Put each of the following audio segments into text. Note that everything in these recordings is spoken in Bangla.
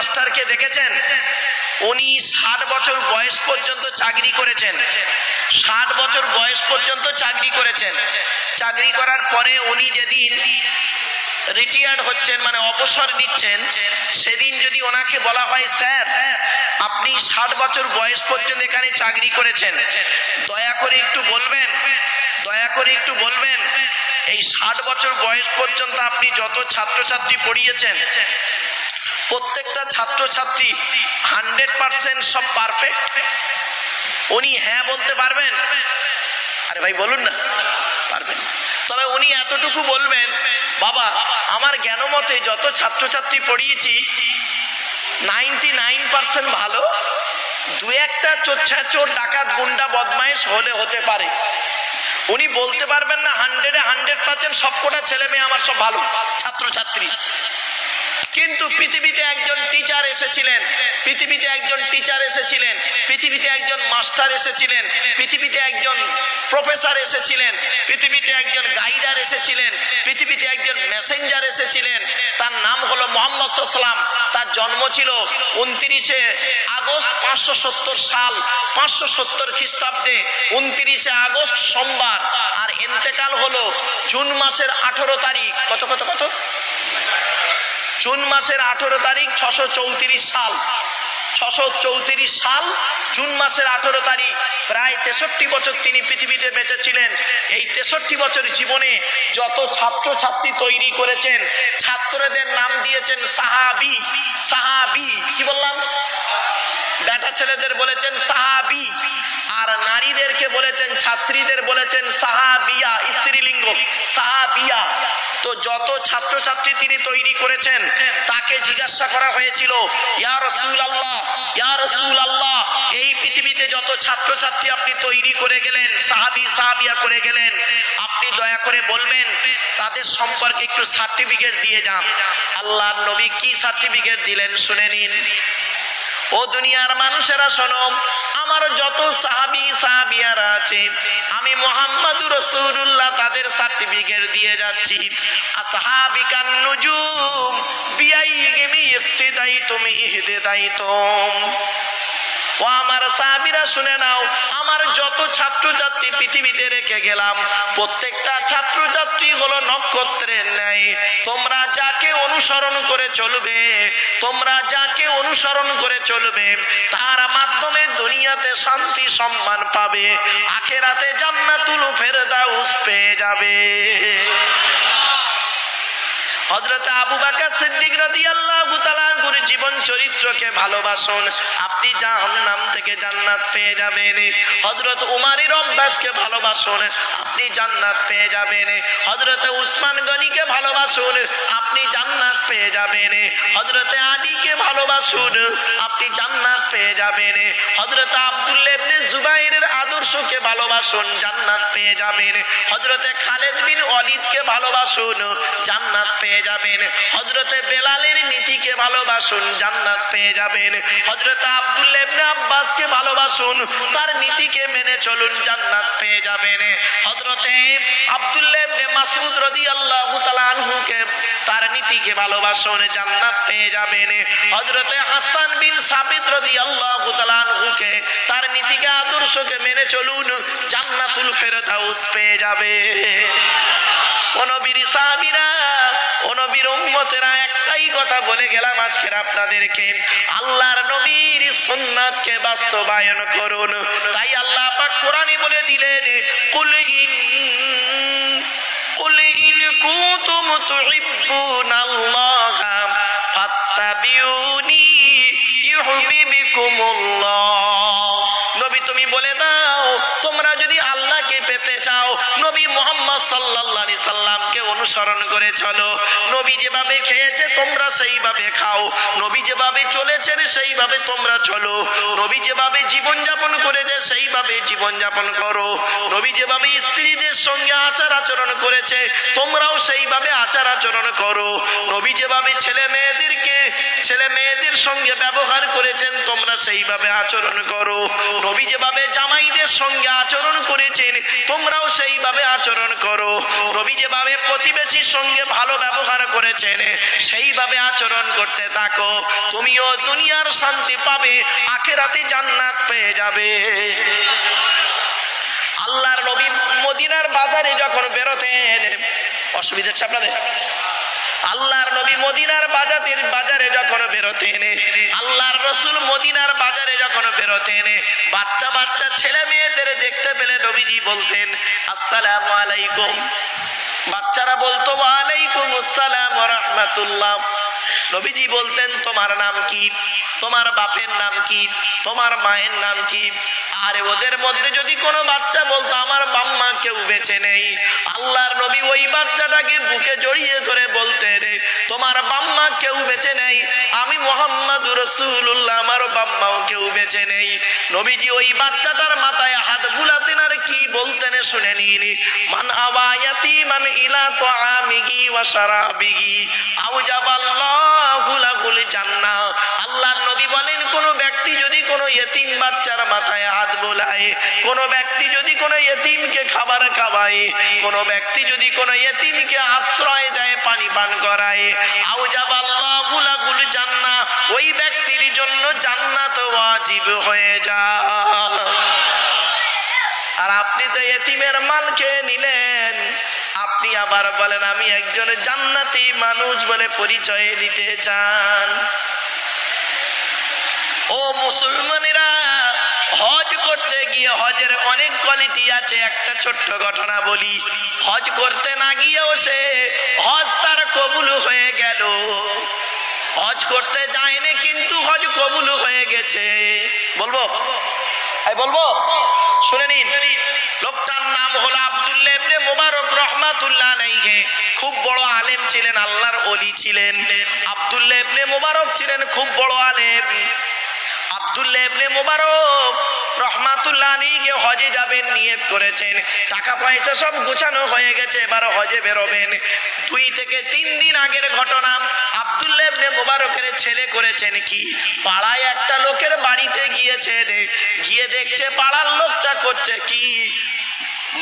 মাস্টারকে দেখেছেন? উনি ষাট বছর বয়স পর্যন্ত চাকরি করেছেন। ষাট বছর বয়স পর্যন্ত চাকরি করেছেন। চাকরি করার পরে উনি যেদিন রিটায়ার্ড হচ্ছেন মানে অবসর নিচ্ছেন, সেদিন যদি ওনাকে বলা হয়, স্যার, আপনি ষাট বছর বয়স পর্যন্ত এখানে চাকরি করেছেন। দয়া করে একটু বলবেন, দয়া করে একটু বলবেন, এই ষাট বছর বয়স পর্যন্ত আপনি যত ছাত্রছাত্রী পড়িয়েছেন প্রত্যেকটা ছাত্রছাত্রী হান্ড্রেড পার্সেন্ট সব পারফেক্ট উনি হ্যাঁ বলতে পারবেন? আরে ভাই, বলুন না। পারবেন। তবে উনি এতটুকু বলবেন, বাবা, আমার জ্ঞান মতে যত ছাত্রছাত্রী পড়িয়েছি নাইনটি নাইন পার্সেন্ট ভালো। দু একটা চোচ্ছা চোর, ডাকাত, গুন্ডা বদমাইশ হলে হতে পারে। উনি বলতে পারবেন না হান্ড্রেডে হান্ড্রেড পার্সেন্ট সবকটা ছেলে মেয়ে আমার সব ভালো, ছাত্রছাত্রী। কিন্তু পৃথিবীতে একজন টিচার এসেছিলেন, পৃথিবীতে একজন টিচার এসেছিলেন, পৃথিবীতে একজন মাস্টার এসেছিলেন, পৃথিবীতে একজন প্রফেসর এসেছিলেন, পৃথিবীতে একজন গাইডার এসেছিলেন, পৃথিবীতে একজন মেসেঞ্জার এসেছিলেন। তার নাম হলো মোহাম্মদ সাল্লাম তার জন্ম ছিল উনত্রিশে আগস্ট পাঁচশো সত্তর সাল, পাঁচশো সত্তর খ্রিস্টাব্দে, উনত্রিশে আগস্ট সোমবার। আর এন্তেকাল হলো জুন মাসের আঠেরো তারিখ। কত কত কত? জুন মাসের আঠেরো তারিখ ছশো চৌত্রিশ সাল। ছশো চৌত্রিশ সাল, জুন মাসের আঠেরো তারিখ। প্রায় তেষট্টি বছর তিনি পৃথিবীতে বেঁচেছিলেন। এই তেষট্টি বছর জীবনে যত ছাত্র ছাত্রী তৈরি করেছেন, ছাত্রদের নাম দিয়েছেন সাহাবি। সাহাবি, কি বললাম? বেটা ছেলেদের বলেছেন সাহাবি, আর নারীদেরকে বলেছেন, ছাত্রীদের বলেছেন সাহাবিয়া, স্ত্রীলিঙ্গ, সাহাবিয়া। তো যত ছাত্রছাত্রী তিনি তৈরি করেছেন, তাকে জিজ্ঞাসা করা হয়েছিল, ইয়া রসুল আল্লাহ ইয়া রসুল আল্লাহ এই পৃথিবীতে যত ছাত্রছাত্রী আপনি তৈরি করে গেলেন, সাহাবি, সাহাবিয়া করে গেলেন, আপনি দয়া করে বলবেন, তাদের সম্পর্কে একটু সার্টিফিকেট দিয়ে যান। আল্লাহর নবী কি সার্টিফিকেট দিলেন, শুনে নিন। ও দুনিয়ার মানুষেরা শোনো, আমার যত সাহাবি সাহাবিয়ারা আছে, আমি মোহাম্মদ রসুল্লাহ তাদের সার্টিফিকেট দিয়ে যাচ্ছি। আসহাবিকান নুজুম তুমি ইক্তিদাইতুম ইহতিদাইতুম ও আমার সাহাবিরা, শুনে নাও, আমার যত ছাত্রছাত্রী পৃথিবীতে রেখে গেলাম, প্রত্যেকটা ছাত্রছাত্রী হলো নক্ষত্রের ন্যায়। তোমরা যাকে অনুসরণ করে চলবে, তোমরা যাকে অনুসরণ করে চলবে, তার মাধ্যমে দুনিয়াতে শান্তি সম্মান পাবে, আখেরাতে জান্নাতুল ফেরদাউস পেয়ে যাবে। হযরত আবু বকর সিদ্দিক রাদিয়াল্লাহু তাআলার জীবন চরিত্রকে ভালোবাসুন। আপনি জাহান্নাম থেকে জান্নাত পেয়ে যাবেন। হযরত উমারের অভ্যাসকে ভালোবাসুন। আপনি জান্নাত পেয়ে যাবেন। হযরত উসমান গনিকে ভালোবাসুন। আপনি জান্নাত পেয়ে যাবেন। হযরত আলীকে ভালোবাসুন। আপনি জান্নাত পেয়ে যাবেন। হযরত আব্দুল্লাহ ইবনে জুবাইরের আদর্শকে ভালোবাসুন। জান্নাত পেয়ে যাবেন। হযরত খালেদ বিন ওয়ালিদকে ভালোবাসুন। জান্নাত পেয়ে যাবেন। হযরতে বেলালের নীতিকে ভালোবাসুন, জান্নাত পেয়ে যাবেন। হযরত আব্দুল্লাহ ইবনে আব্বাসকে ভালোবাসুন, তার নীতিকে মেনে চলুন, জান্নাত পেয়ে যাবেন। হযরতে আব্দুল্লাহ ইবনে মাসউদ রাদিয়াল্লাহু তাআলা আনহুকে, তার নীতিকে ভালোবাসুন, জান্নাত পেয়ে যাবেন। হযরতে হাসান বিন সাবিত রাদিয়াল্লাহু তাআলা আনহুকে, তার নীতিকে, আদর্শকে মেনে চলুন, জান্নাতুল ফেরদাউস পেয়ে যাবে। ও নবীর সাহাবীরা ও নবীর উম্মতেরা একটাই কথা বলে গেলাম আজকের আপনাদেরকে, আল্লাহর নবীর সুন্নাতকে বাস্তবায়ন করুন। তাই আল্লাহ পাক কোরআনে বলে দিলেন, কুল ইন কুল ইন কুতুম তুহিব্বুনাল্লাহা, ফাত্তাবিউনি ইউহিব্বুকুমুল্লাহ। নবী তুমি বলে দাও, তোমরা যদি আল্লাহকে পেতে চাও, নবী মোহাম্মদ সাল্লাল্লাহু সাল্লামকে অনুসরণ করে চলো। নবী যেভাবে খেয়েছে, তোমরা সেইভাবে খাও। নবী যেভাবে চলেছেন, সেইভাবে তোমরা চলো। নবী যেভাবে জীবন যাপন করেছে, সেইভাবে জীবন যাপন করো। নবী যেভাবে স্ত্রীদের সঙ্গে আচার আচরণ করেছে, তোমরাও সেইভাবে আচার আচরণ করো। নবী যেভাবে ছেলে মেয়েদেরকে, ছেলে মেয়েদের সঙ্গে ব্যবহার করেছেন, তোমরা সেইভাবে আচরণ করো। নবী যেভাবে জামাইদের সঙ্গে আচরণ করেছেন, তোমরাও সেইভাবে আচরণ করো। নবী যেভাবে প্রতিবেশীর সঙ্গে ভালো ব্যবহার করেছেন, সেইভাবে আচরণ করতে থাকো। তুমিও দুনিয়ার শান্তি পাবে, আখেরাতে জান্নাত পেয়ে যাবে। আল্লাহর নবী মদিনার বাজারে যখন বেরোতেন, অসুবিধা হচ্ছে আপনাদের? আল্লাহর নবী মদিনার বাজারের বাজারে যখন বেরোতেন, আল্লাহর রসুল মদিনার বাজারে যখন বেরোতেন, বাচ্চা বাচ্চা ছেলে মেয়েদের দেখতে পেলে নবীজি বলতেন, আসসালামু আলাইকুম। বাচ্চারা বলতো, ওয়ালাইকুম রাহমাতুল্লাহ। নবীজি বলতেন, তোমার নাম কি? তোমার বাপের নাম কি? তোমার মায়ের নাম কি? আর ওদের মধ্যে যদি কোনো বাচ্চা বলতো, আমার বাম্মা কেউ বেঁচে নেই। আল্লাহর নবী ওই বাচ্চাটাকে বুকে জড়িয়ে ধরে বলতেন, তোমার বাম্মা কেউ বেঁচে নেই। আমি মোহাম্মদ রসুল্লাহ বাম্মাও কেউ বেঁচে নেই। নবীজি ওই বাচ্চাটার মাথায় হাত বুলাতেন আর কি বলতেন শুনে নিন। মান আওয়ায়াতি মান ইলা তো আমিগি ওয়া সারাবিগি আউজাবাল্লাহু লাহুল জান্নাহ। আল্লাহর নবী বলেন, কোন ব্যক্তি কোনো ইয়েতিম বাচ্চার মাথায় হাত বোলায়, কোনো ব্যক্তি যদি কোনো ইয়েতিমকে খাবার খাওয়ায়, কোনো ব্যক্তি যদি কোনো ইয়েতিমকে আশ্রয় দেয়, পানি পান করায় আউজাবাল্লাহু লাহুল জান্না ওই ব্যক্তির জন্য জান্নাত ওয়াজিব হয়ে যায়। আর আপনি তো এতিমের মাল খেয়ে নিলেন, আপনি আবার বলেন, আমি একজন জান্নাতি মানুষ বলে পরিচয় দিতে চান। ও মুসলমানেরা, হজ করতে গিয়ে হজের অনেক কোয়ালিটি আছে, একটা ছোট্ট ঘটনা বলি। হজ করতে না গিয়েও সে হজ তার কবুল হয়ে গেল। হজ করতে যায়নি কিন্তু হজ কবুল হয়ে গেছে। বলব? বলব? শুনে নিন। লোকটার নাম হলো আব্দুল্লাহ ইবনে মুবারক রহমাতুল্লাহ আলাইহি। খুব বড় আলেম ছিলেন, আল্লাহর ওলি ছিলেন। আব্দুল্লাহ ইবনে মুবারক ছিলেন, খুব বড় আলেম। আব্দুল্লাহ ইবনে মুবারক রহমাতুল্লাহ আলীকে হজে যাবেন, নিয়ত করেছেন। টাকা পয়সা সব গুছানো হয়ে গেছে, এবার হজে বেরোবেন। দুই থেকে তিন দিন আগের ঘটনা, আব্দুল্লাহ মুবারকের ছেলে করেছেন কি? পাড়ায় একটা লোকের বাড়িতে গিয়েছেন, গিয়ে দেখছে পাড়ার লোকটা করছে কি?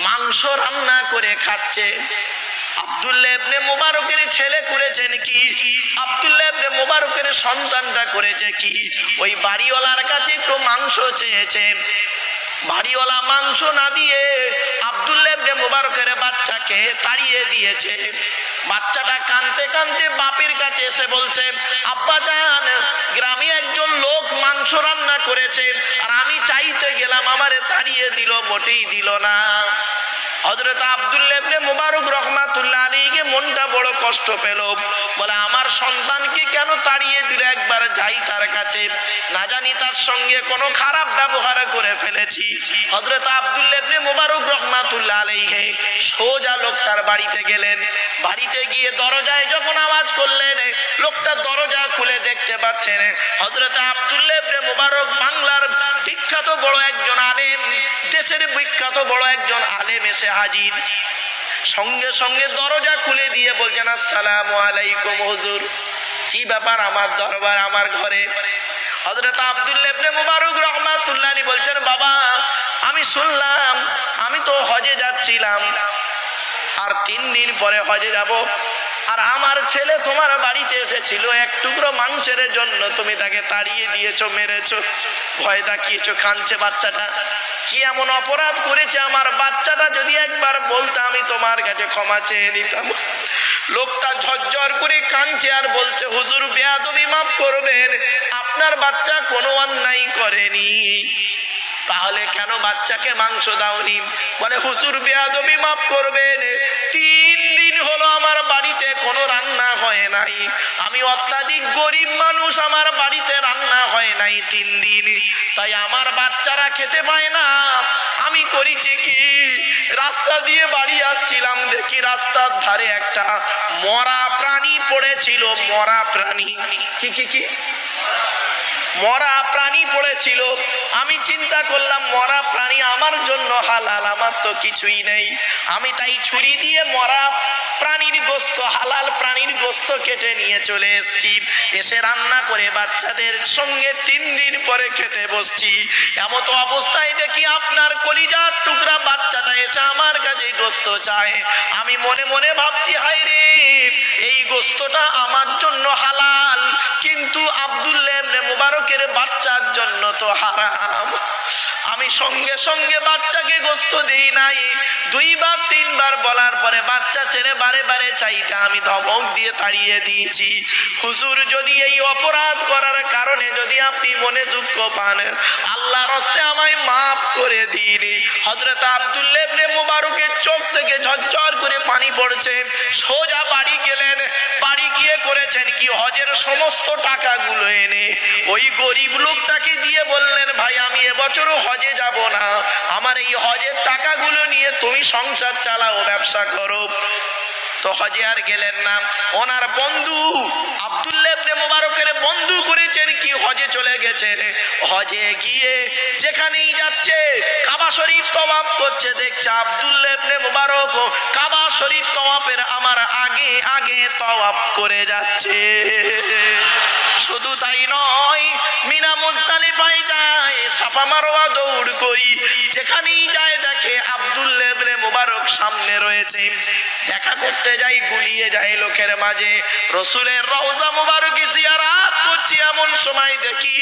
মাংস রান্না করে খাচ্ছে। আব্দুল্লাহ ইবনে মুবারকের ছেলে করেছেন কি? আব্দুল্লাহ ইবনে মুবারকের সন্তানটা করেছে কি? ওই বাড়িওয়ালার কাছে একটু মাংস চেয়েছে। বাড়িওয়ালা মাংস না দিয়ে আব্দুল্লাহ ইবনে মুবারকের বাচ্চাকে তাড়িয়ে দিয়েছে। বাচ্চাটা কানতে কানতে বাপের কাছে এসে বলছে, আব্বা জান, গ্রামে একজন লোক মাংস রান্না করেছে, আর আমি চাইতে গেলাম আমারে তাড়িয়ে দিল, মোটেই দিল না। হজরত আব্দুল্লাহ ইবনে মুবারক রহমাতুল্লাহ আলীকে মনটা বড় কষ্ট পেল। বলে, আমার সন্তানকে কেন তাড়িয়ে দিল একবার যাই তার কাছে? না জানি তার সঙ্গে কোনো খারাপ ব্যবহার করে ফেলেছি। হজরত আব্দুল্লাহ ইবনে মুবারক রহমাতুল্লাহ আলাইহি সোজা লোকটার বাড়িতে গেলেন। বাড়িতে গিয়ে দরজায় যখন আওয়াজ করলেন, লোকটা দরজা খুলে দেখতে পাচ্ছেন। হজরত আব্দুল্লাহ ইবনে মুবারক বাংলার বিখ্যাত বড় একজন আলেম, দেশের বিখ্যাত বড় একজন আলেম এসে হাজির। সঙ্গে সঙ্গে দরজা খুলে দিয়ে বলছেন, আসসালামু আলাইকুম হুজুর, কি ব্যাপার আমার দরবার, আমার ঘরে? হজরত আব্দুল্লাহ ইবনে মুবারক রহমাতুল্লাহ আলী বলছেন, বাবা, আমি শুনলাম, আমি তো হজে যাচ্ছিলাম, আর তিন দিন পরে হজে যাব। আর আমার ছেলে তোমার বাড়িতে এসেছিল, এক টুকরো মাংসের জন্য। তুমি তাকে তাড়িয়ে দিয়েছ, মেরেছো। ভয় দেখিয়েছো, কাঁদছে বাচ্চাটা। কি এমন অপরাধ করেছে আমার বাচ্চাটা? যদি একবার বলতে আমি তোমার কাছে ক্ষমা চেয়ে নিতাম। লোকটা ঝরঝর করে কাঁদছে আর বলছে, হুজুর, বেয়াদবি মাফ করবেন। আপনার বাচ্চা কোনো অন্যায় করেনি। তাহলে কেন বাচ্চাকে মাংস দাওনি? বলে, হুজুর, বেয়াদবি মাফ করবেন। তিন হলো আমার বাড়িতে কোনো রান্না হয় নাই। আমি অত্যাধিক গরিব মানুষ, আমার বাড়িতে রান্না হয় নাই তিন দিন। তাই আমার বাচ্চারা খেতে পায় না। আমি করেছি কি? রাস্তা দিয়ে বাড়ি আসছিলাম, দেখি রাস্তার ধারে একটা মরা প্রাণী পড়েছিল, মরা প্রাণী। কি কি কি? মরা প্রাণী পড়েছিল। আমি চিন্তা করলাম, মরা প্রাণী আমার জন্য হালাল, আমার তো কিছুই নেই। আমি তাই ছুরি দিয়ে মরা প্রাণীর গোস্ত, হালাল প্রাণীর গোস্ত কেটে নিয়ে চলে এসেছি। এসে রান্না করে বাচ্চাদের সঙ্গে তিন দিন পরে খেতে বসছি। এমত অবস্থায় দেখি আপনার কলিজার টুকরা বাচ্চাটা এসে আমার কাছে গোস্ত চায়। আমি মনে মনে ভাবছি হাই রে, এই গোস্তটা আমার জন্য হালাল, কিন্তু আব্দুল্লাহ মুবারকের বাচ্চার জন্য তো হারাম। আমি সঙ্গে সঙ্গে বাচ্চাকে গোস্ত দিই নাই। দুইবার, তিনবার বলার পরে বাচ্চা ছেড়ে বারে বারে চাইতে আমি ধমক দিয়ে তাড়িয়ে দিয়েছি। হুজুর যদি এই অপরাধ করার কারণে যদি আপনি মনে দুঃখ পান আল্লাহর হস্তে আমায় মাফ করে দিন। হযরত আব্দুল্লাহ ইবনে মুবারকের চোখ থেকে ঝরঝর করে পানি পড়ছে। সোজা বাড়ি গেলেন। বাড়ি গিয়ে করেছেন কি? হজের সমস্ত টাকাগুলো এনে। ওই গরিব লোকটাকে দিয়ে বললেন, ভাই, আমি এবছরও হজে যাব না। আমার এই হজের টাকাগুলো নিয়ে তুমি সংসার চালাও, ব্যবসা করো। তো হজে আর গেলেন না। ওনার বন্ধু আব্দুল্লাহ ইবনে মুবারকের বন্ধু করেছেন কি হজে চলে গেছেন? হজে গিয়ে যেখানেই যাচ্ছে, কাবা শরীফ তওয়াফ করছে। দেখছে আব্দুল্লাহ ইবনে মুবারক কাবা শরীফ তওয়াফের আমার আগে আগে তওয়াফ করে যাচ্ছে। শুধু তাই নয়, মিনা মুজদালিফায় যায়, সাফা মারোয়া দৌড় করি। যেখানেই যায় দেখে আব্দুল্লাহ ইবনে মুবারক সামনে রয়েছে। দেখা করতে যাই, গুলিয়ে যায় লোকের মাঝে। রসুলের রওজা মুবারকে জিয়ারাত করছি, এমন সময় দেখি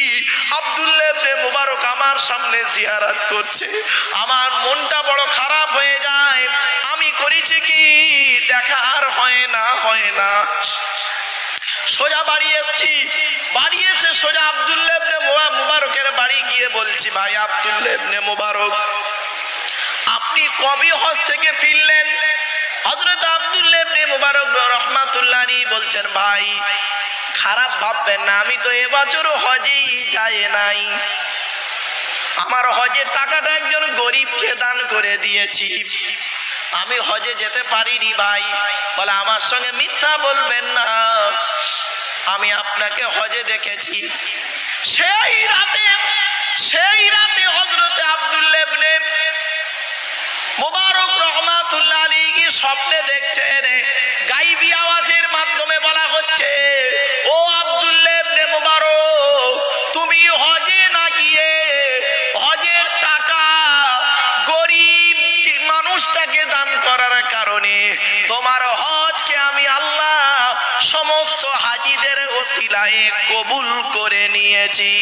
আব্দুল্লাহ ইবনে মুবারক আমার সামনে জিয়ারাত করছে। আমার মনটা বড় খারাপ হয়ে যায়। আমি করেছি কি? দেখা আর হয় না হয় না। সোজা বাড়ি এসছি। বাড়ি এসে সোজা আব্দুল্লাহ ইবনে মুবারকের বাড়ি গিয়ে বলছি, ভাই আব্দুল্লাহ ইবনে মুবারক, আপনি কবে হজ থেকে ফিরলেন? হযরত আব্দুল্লাহ ইবনে মুবারক রহমাতুল্লাহ বলছেন, ভাই, খারাপ ভাববেন না, আমি তো এবছরও হজেই যাই নাই। আমার হজের টাকাটা একজন গরিবকে দান করে দিয়েছি। আমি হজে যেতে পারিনি, ভাই। বলে, আমার সঙ্গে মিথ্যা বলবেন না। আমি আপনাকে হজে দেখেছি। সেই রাতে সেই রাতে হজরতে আব্দুল্লাহ ইবনে মোবারক রহমাতুল্লাহ আলীকে স্বপ্নে দেখছেন গাইবি আওয়াজের মাধ্যমে বলা হচ্ছে, ও আব্দুল্লাহ ইবনে মোবারক, তুমি হজে না গিয়ে হজের টাকা গরিব মানুষটাকে দান করার কারণে তোমার হজকে আমি আল্লাহ সমস্ত হাজিদের ওসিলায় কবুল করে নিয়েছি।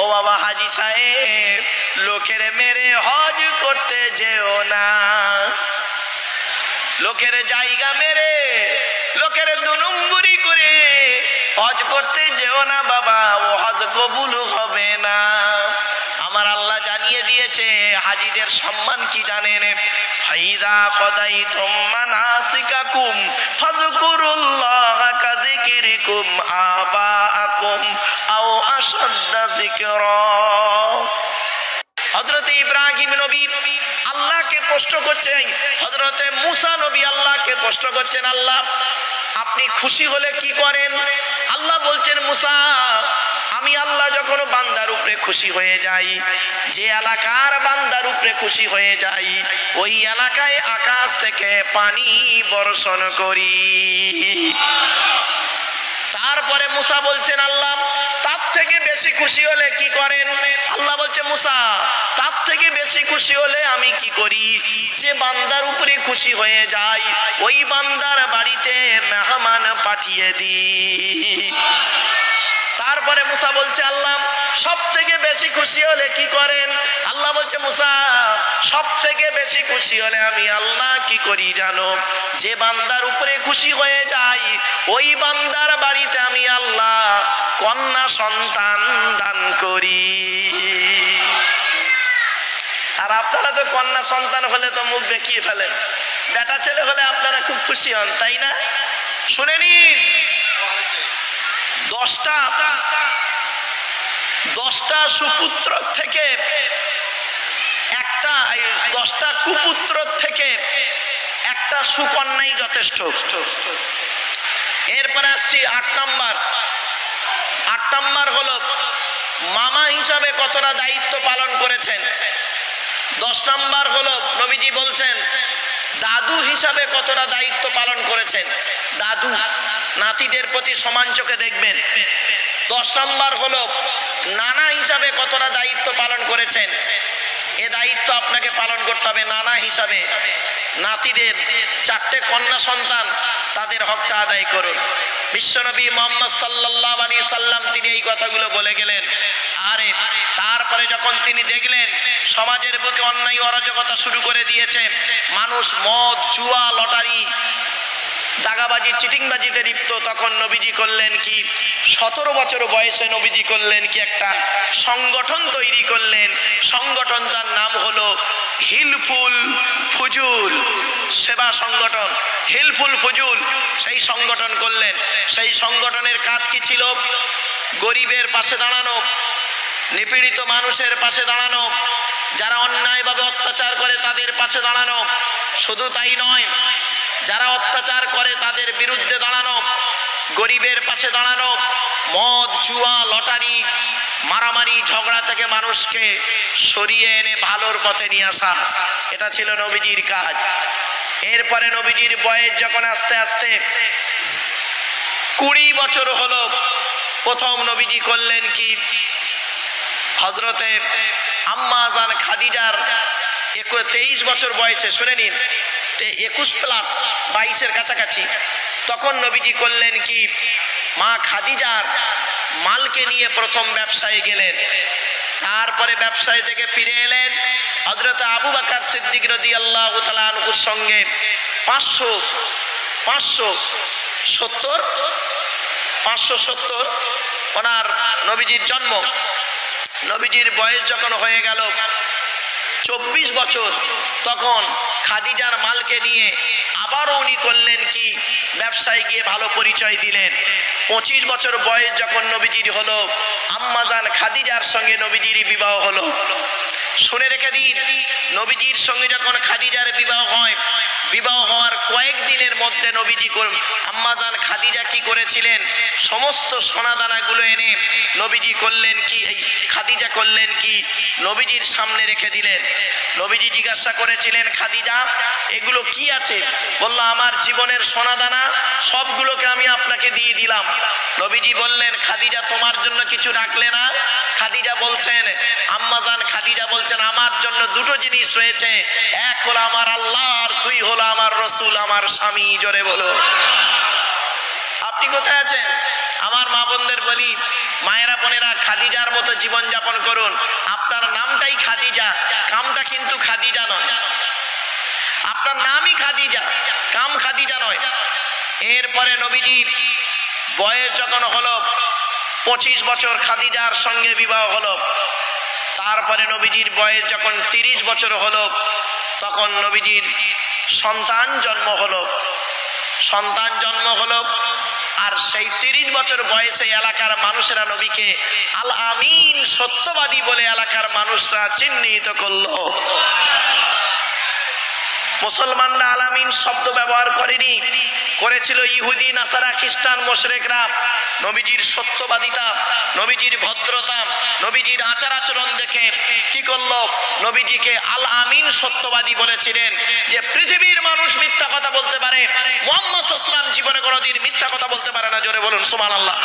ও বাবা হাজি সাহেব লোকের মেরে হজ করতে যেও না। লোকের জায়গা মেরে, লোকের দুনুম্বুরি করে হজ করতে যেও না বাবা, ও হজ কবুল হবে না। আমার আল্লাহ জানিয়ে দিয়েছে, হাজিদের সম্মান কি জানেন? ফাইদা কদাই তোমান আসিকাকুম ফাজকুরুল্লাহ কাযিকিরিকুম, আবাআকুম, আও আশাদ্দা যিকরা। ইব্রাহিম নবী আল্লাহকে প্রশ্ন করছেন হজরতে মুসা নবী আল্লাহকে প্রশ্ন করছেন, আল্লাহ, আপনি খুশি হলে কি করেন? আল্লাহ বলছেন, মুসা, আমি আল্লাহ যখন বান্দার উপরে খুশি হয়ে যাই, যে এলাকার বান্দার উপরে খুশি হয়ে যাই, ওই এলাকায় আকাশ থেকে পানি বর্ষণ করি। তারপরে মুসা বলছেন, আল্লাহ থেকে বেশি খুশি হলে কি করেন? আল্লাহ বলছে, মুসা, তার থেকে বেশি খুশি হলে আমি কি করি? যে বান্দার উপরে খুশি হয়ে যাই ওই বান্দার বাড়িতে মেহমান পাঠিয়ে দিই। তারপরে মুসা বলছে, আল্লাহ, সব বেশি খুশি হলে কি করেন? আল্লাহ বলছে, মুসা সব থেকে বেশি খুশি হলে আমি আল্লাহ কি করি জানো? যে বান্দার উপরে খুশি হয়ে যাই, ওই বান্দার বাড়িতে আমি আল্লাহ কন্যা সন্তান দান করি। আর আপনারা তো কন্যা সন্তান হলে তো মুখ বেঁকিয়ে ফেলেন। বেটা ছেলে হলে আপনারা খুব খুশি হন, তাই না? শুনে নিন। দশটা দশটা সুপুত্র থেকে একটা দশটা কুপুত্র থেকে একটা সুকন্যাই যথেষ্ট। এরপরে আসছি আট নাম্বার। আট নম্বর হলো, মামা হিসাবে কতটা দায়িত্ব পালন করেছেন? দশ নম্বর হলো, নবীজি বলছেন, দাদু হিসাবে কতটা দায়িত্ব পালন করেছেন? দাদু, নাতিদের প্রতি সমান চোখে দেখবেন। দশ নম্বর হলো নানা হিসাবে কতটা দায়িত্ব পালন করেছেন? এ দায়িত্ব আপনাকে পালন করতে হবে নানা হিসাবে। নাতিদের চারটে কন্যা সন্তান তাদের হকটা আদায় করুন। বিশ্বনবী মোহাম্মদ সাল্লাহ আলী সাল্লাম তিনি এই কথাগুলো বলে গেলেন। আরে, তারপরে যখন তিনি দেখলেন সমাজের বুকে অন্যায় অরাজকতা শুরু করে দিয়েছে, মানুষ মদ, জুয়া, লটারি দাগাবাজি, চিটিংবাজিতে লিপ্ত, তখন নবীজি করলেন কি? সতেরো বছর বয়সে নবীজি করলেন কি একটা সংগঠন তৈরি করলেন। সংগঠনটার নাম হলো হিলফুল ফুজুল সেবা সংগঠন। হিলফুল ফুজুল, সেই সংগঠন করলেন। সেই সংগঠনের কাজ কি ছিল? গরিবের পাশে দাঁড়ানো, নিপীড়িত মানুষের পাশে দাঁড়ানো, যারা অন্যায়ভাবে অত্যাচার করে তাদের পাশে দাঁড়ানো। শুধু তাই নয় যারা অত্যাচার করে তাদের বিরুদ্ধে দাঁড়ানো, গরিবের পাশে দাঁড়ানো, মদ, জুয়া, লটারি, মারামারি, ঝগড়া থেকে মানুষকে সরিয়ে এনে ভালোর পথে নিয়ে আসা, এটা ছিল নবীজির কাজ। এরপরে নবীজির বয়স যখন আস্তে আস্তে কুড়ি বছর হলো, প্রথম নবীজি করলেন কি? হজরতে আম্মাজান খাদিজার একু- তেইশ বছর বয়সে, শুনে নিন। একুশ প্লাস বাইশের কাছাকাছি। তখন নবীজি করলেন কি? মা খাদিজার মালকে নিয়ে প্রথম ব্যবসায় গেলেন। তারপরে ব্যবসায় থেকে ফিরে এলেন। হজরত আবু বাকার সিদ্দিক রদি আল্লাহ তালুর সঙ্গে পাঁচশো পাঁচশো সত্তর পাঁচশো সত্তর ওনার নবীজির জন্ম। নবীজির বয়স যখন হয়ে গেল চব্বিশ বছর, তখন খাদিজার মালকে নিয়ে আবারও উনি করলেন কি? ব্যবসায় গিয়ে ভালো পরিচয় দিলেন। পঁচিশ বছর বয়স যখন নবীজির হলো আম্মাদান খাদিজার সঙ্গে নবীজির বিবাহ হলো। শুনে রেখে দিন নবীজির সঙ্গে যখন খাদিজার বিবাহ হয়, বিবাহ হওয়ার কয়েক দিনের মধ্যে নবীজি আম্মাজান খাদিজা কি করেছিলেন? সমস্ত সোনাদানাগুলো এনে নবীজি করলেন কি? এই খাদিজা করলেন কি? নবীজির সামনে রেখে দিলেন। নবীজি জিজ্ঞাসা করেছিলেন, খাদিজা, এগুলো কি আছে? বলল, আমার জীবনের সোনাদানা, সবগুলোকে আমি আপনাকে দিয়ে দিলাম। নবীজি বললেন, খাদিজা, তোমার জন্য কিছু রাখলে না? খাদিজা বলছেন আম্মাজান খাদিজা বলছেন, আমার জন্য দুটো জিনিস রয়েছে। এক হলো আমার আল্লাহ, আর তুই হলো আমার রসুল, আমার স্বামী, জোরে বলো। আপনি কোথায় আছেন? আমার মা বোনদের বলি, মায়েরা বোনেরা, খাদিজার মতো জীবন যাপন করুন। আপনার নামটাই খাদিজা, কামটা কিন্তু খাদিজা নয়। আপনার নামই খাদিজা, কাম খাদিজা নয়। এরপরে নবীজির বয়স যখন হলো পঁচিশ বছর খাদিজার সঙ্গে বিবাহ হলো। তারপরে নবীজির বয়স যখন তিরিশ বছর হলো, তখন নবীজির সন্তান জন্ম হলো। সন্তান জন্ম হলো আর সেই তিরিশ বছর বয়সে এলাকার মানুষেরা নবীকে আল আমিন সত্যবাদী বলে এলাকার মানুষরা চিহ্নিত করল। মুসলমানরা আলামিন শব্দ ব্যবহার করেনি। করেছিল ইহুদি, নাসারা, খ্রিস্টান, মোশরেকরা, নবীজির সত্যবাদিতা, নবীজির ভদ্রতা, নবীজির আচার আচরণ দেখে কি করল? নবীজিকে আল আমিন সত্যবাদী বলেছিলেন যে পৃথিবীর মানুষ মিথ্যা কথা বলতে পারে, মোহাম্মদ ইসলাম জীবনে কোনোদিন মিথ্যা কথা বলতে পারে না। জোরে বলুন সুমান আল্লাহ